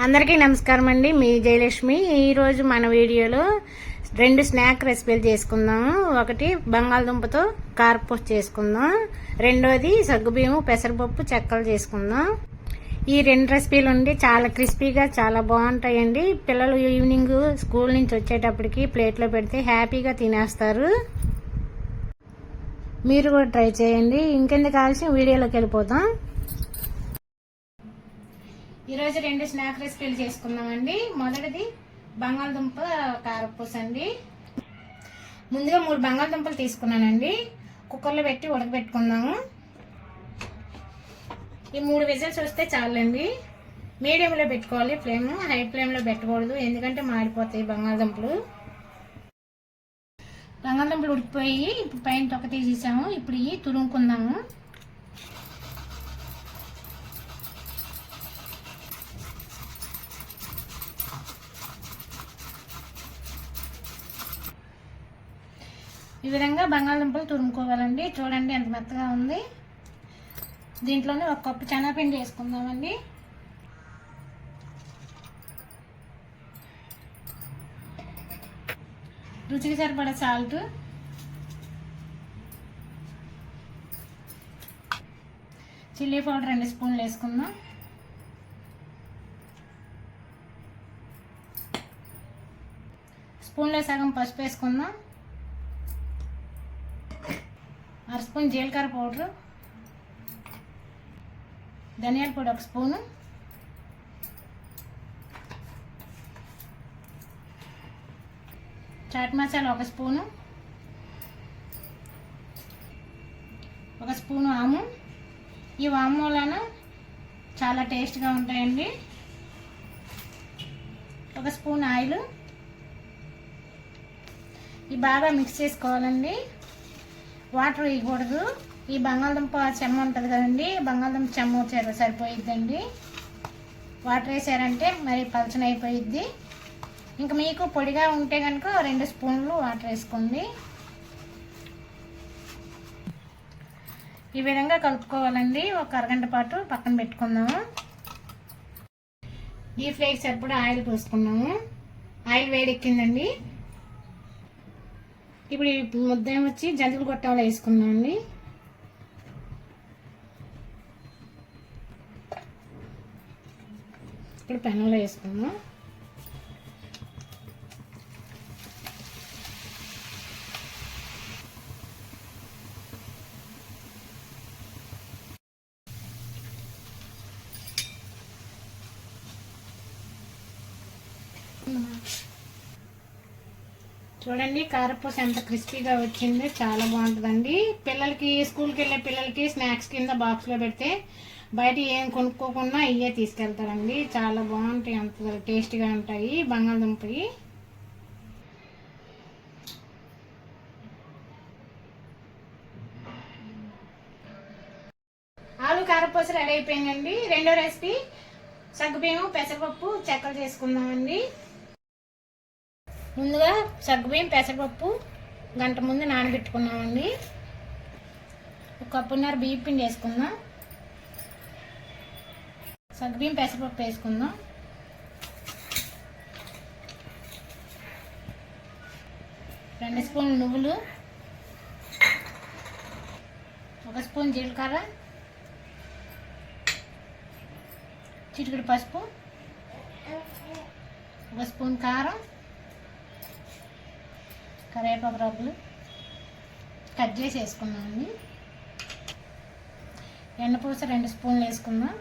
అందరికీ నమస్కారం అండి. మీ జయలక్ష్మి. ఈరోజు మన వీడియోలో రెండు స్నాక్ రెసిపీలు చేసుకుందాము ఒకటి బంగాళదుంపతో కారపూస చేసుకుందాం. రెండోది సగ్గుబియ్యము పెసరపప్పు చెక్కలు చేసుకుందాం. ఈ రెండు రెసిపీలు ఉండి చాలా క్రిస్పీగా చాలా బాగుంటాయండి. పిల్లలు ఈవినింగ్ స్కూల్ నుంచి వచ్చేటప్పటికి ప్లేట్లో పెడితే హ్యాపీగా తినేస్తారు. మీరు కూడా ట్రై చేయండి. ఇంకెందుకు కావాల్సిన వీడియోలోకి వెళ్ళిపోతాం ఈరోజు రెండు స్నాక్ రెసిపీలు చేసుకుందామండి. మొదటిది బంగాళదుంప కారపూస అండి. ముందుగా మూడు బంగాళదుంపలు తీసుకున్నానండి. కుక్కర్లో పెట్టి ఉడకబెట్టుకుందాము. ఈ మూడు విజల్స్ వస్తే చాలండి. మీడియంలో పెట్టుకోవాలి ఫ్లేమ్ హై ఫ్లేమ్లో పెట్టకూడదు ఎందుకంటే మాడిపోతాయి బంగాళదుంపలు. బంగాళదుంపలు ఉడికిపోయి ఇప్పుడు పైన తొక్క తీసేసాము. ఇప్పుడు ఇవి తురుముకుందాము. ఈ విధంగా బంగాళదుంపలు తురుముకోవాలండి. చూడండి ఎంత మెత్తగా ఉంది. దీంట్లోనే ఒక కప్పు శనగపిండి వేసుకుందామండి. రుచికి సరిపడే సాల్ట్. చిల్లీ పౌడర్ రెండు స్పూన్లు వేసుకుందాం. స్పూన్లో సగం పసుపు వేసుకుందాం. అర స్పూన్ జీలకర్ర పౌడరు ధనియాల పొడి ఒక స్పూను చాట్ మసాలా ఒక స్పూను ఒక స్పూను ఆము. ఈ వాము వలన చాలా టేస్ట్గా ఉంటాయండి. ఒక స్పూన్ ఆయిల్. ఇవి బాగా మిక్స్ చేసుకోవాలండి. వాటర్ వేయకూడదు. ఈ బంగాళదుంప చెమ్మ ఉంటుంది కదండి బంగాళదుంప చెమ్మ సరిపోయిద్దండి. వాటర్ వేసారంటే మరి పలచన అయిపోయిద్ది ఇంకా మీకు పొడిగా ఉంటే కనుక రెండు స్పూన్లు వాటర్ వేసుకోండి. ఈ విధంగా కలుపుకోవాలండి. ఒక అరగంట పాటు పక్కన పెట్టుకుందాము. ఈ ఫ్లేక్స్ సరిపడా ఆయిల్ పోసుకున్నాము. ఆయిల్ వేడెక్కిందండి. ఇప్పుడు ఈ ముద్ద వచ్చి జంతువులు గొట్టంలో వేసుకున్నామండి ఇప్పుడు పెనంలో వేసుకుందాం. చూడండి కారపూస ఎంత క్రిస్పీగా వచ్చింది చాలా బాగుంటుందండి. పిల్లలకి స్కూల్కి వెళ్ళే పిల్లలకి స్నాక్స్ కింద బాక్స్లో పెడితే బయట ఏం కొనుక్కోకుండా ఇవే తీసుకెళ్తారండి. చాలా బాగుంటాయి అంత టేస్ట్గా ఉంటాయి బంగాళదుంపవి ఆలు కారపూస రెడీ అయిపోయిందండి. రెండో రెసిపీ సగ్గుబియ్యం పెసరపప్పు చెక్కలు చేసుకుందామండి. ముందుగా సగ్గుబియ్యం పెసరపప్పు గంట ముందు నానబెట్టుకున్నామండి. ఒక కప్పున్నర బియ్యం పిండి వేసుకుందాం. సగ్గుబియ్యం పెసరపప్పు వేసుకుందాం. రెండు స్పూన్లు నువ్వులు ఒక స్పూన్ జీలకర్ర చిటికడి పసుపు ఒక స్పూన్ కారం కరివేపాకు రబ్బులు కట్ చేసి వేసుకున్నామండి ఎండపూస రెండు స్పూన్లు వేసుకుందాం.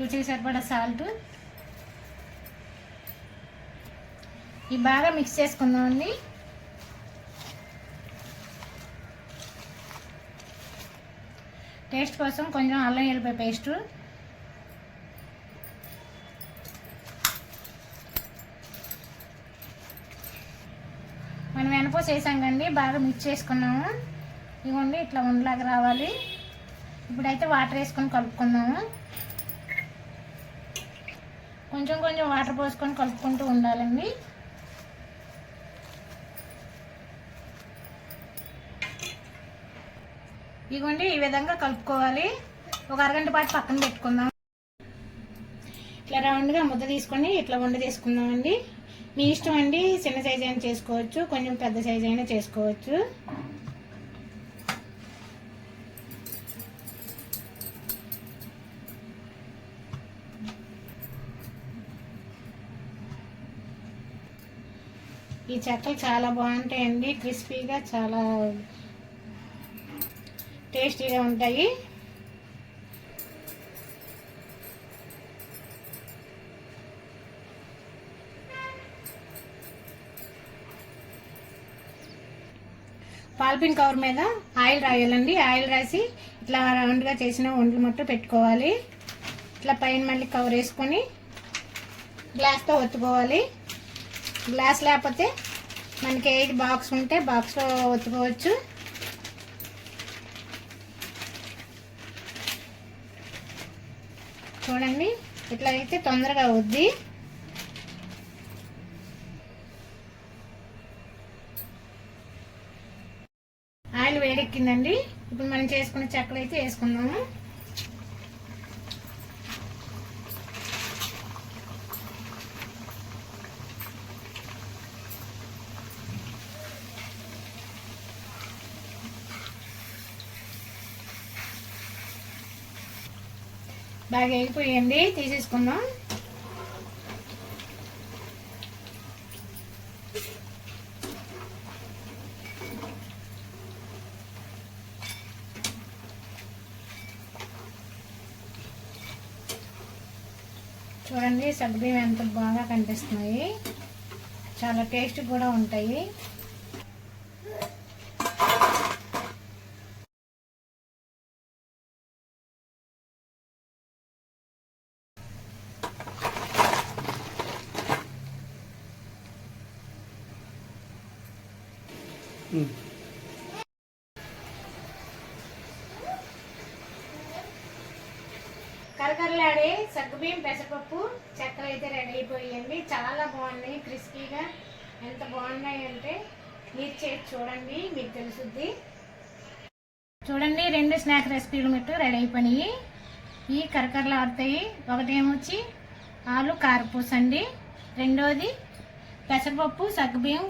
రుచికి సరిపడా సాల్ట్. ఇవి బాగా మిక్స్ చేసుకుందామండి టేస్ట్ కోసం కొంచెం అల్లం ఎల్లిపాయ పేస్టు. మనం కండి బాగా మిక్స్ చేసుకున్నాము. ఇవ్వండి ఇట్లా ఉండలాగా రావాలి. ఇప్పుడైతే వాటర్ వేసుకొని కలుపుకుందాము. కొంచెం కొంచెం వాటర్ పోసుకొని కలుపుకుంటూ ఉండాలండి. ఇదిగోండి ఈ విధంగా కలుపుకోవాలి. ఒక అరగంట పాటు పక్కన పెట్టుకుందాం. ఇట్లా రౌండ్గా ముద్ద తీసుకొని ఇట్లా వండి తీసుకుందామండి. మీ ఇష్టం అండి చిన్న సైజ్ అయినా చేసుకోవచ్చు కొంచెం పెద్ద సైజ్ అయినా చేసుకోవచ్చు. ఈ చెక్కలు చాలా బాగుంటాయండి క్రిస్పీగా చాలా టేస్టీగా ఉంటాయి. పాల్పిన్ కవర్ మీద ఆయిల్ రాయాలండి. ఆయిల్ రాసి ఇట్లా రౌండ్గా చేసిన ఒంట్లు మట్టు పెట్టుకోవాలి. ఇట్లా పైన మళ్ళీ కవర్ వేసుకొని గ్లాస్తో ఒత్తుకోవాలి. గ్లాస్ లేకపోతే మనకి ఎయిట్ బాక్స్ ఉంటే బాక్స్లో ఒత్తుకోవచ్చు. చూడండి ఇట్లా అయితే తొందరగా అవుద్ది ఆయిల్ ఇప్పుడు మనం చేసుకున్న చెక్కలు అయితే వేసుకుందాము. బాగా వేగిపోయండి తీసేసుకుందాం. చూడండి సగ్గుబియ్యం ఎంత బాగా కనిపిస్తున్నాయి. చాలా టేస్ట్ కూడా ఉంటాయి. కరకరలాడే సగ్గుబియ్యం పెసరపప్పు చక్కెర అయితే రెడీ అయిపోయాయండి చాలా బాగున్నాయి క్రిస్పీగా. ఎంత బాగున్నాయి అంటే మీరు చేసి చూడండి మీకు తెలుసుద్ది. చూడండి రెండు స్నాక్ రెసిపీలు మట్టు రెడీ అయిపోయినాయి. ఈ కరకరలు ఆడతాయి. ఒకటేమొచ్చి ఆలు కారపూస అండి. రెండోది పెసరపప్పు సగ్గుబియ్యం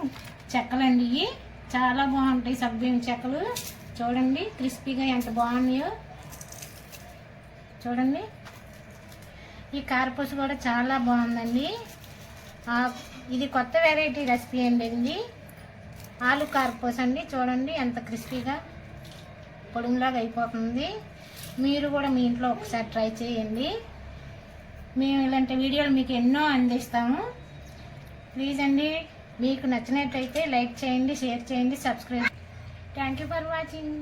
చెక్కలండి ఇవి. చాలా బాగుంటాయి సగ్గుబియ్యం చెక్కలు. చూడండి క్రిస్పీగా ఎంత బాగున్నాయో. చూడండి. ఈ కారపూస కూడా చాలా బాగుందండి. ఇది కొత్త వెరైటీ రెసిపీ అండి ఇది. ఆలు కారపూస అండి. చూడండి ఎంత క్రిస్పీగా పొడుములాగా అయిపోతుంది. మీరు కూడా మీ ఇంట్లో ఒకసారి ట్రై చేయండి. మేము ఇలాంటి వీడియోలు మీకు ఎన్నో అందిస్తాము. ప్లీజ్ అండి మీకు నచ్చినట్టయితే లైక్ చేయండి షేర్ చేయండి subscribe thank you for watching